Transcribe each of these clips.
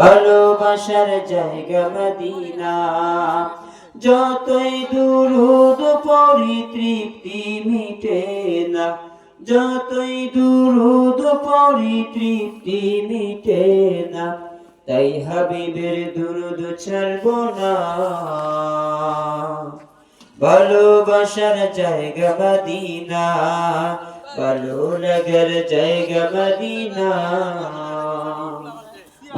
ভালোবাসার জায়গা মদিনা। যতই দুরুদ পরি তৃপ্তি মিটে না, যতই দুরুদ পরি তৃপ্তি মিটে না, তাই হাবিবের দুরুদ ছাড়ব না। ভালোবাসার জায়গা মদিনা, ভালো লাগার জায়গা মদিনা।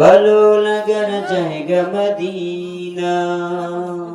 ভালো লাগার জায়গা মদিনা।